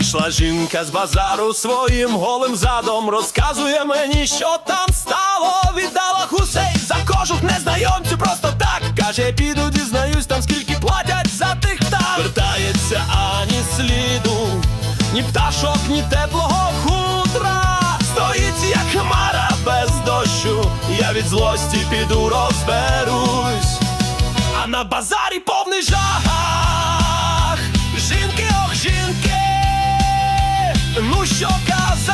Вийшла жінка з базару своїм голим задом, розказує мені, що там стало. Віддала гусей за кожух незнайомцю, просто так. Каже, піду дізнаюсь там, скільки платять за тих птах. Вертається ані сліду, ні пташок, ні теплого хутра. Стоїть як хмара без дощу. Я від злості піду розберусь. А на базарі повний жах chocadas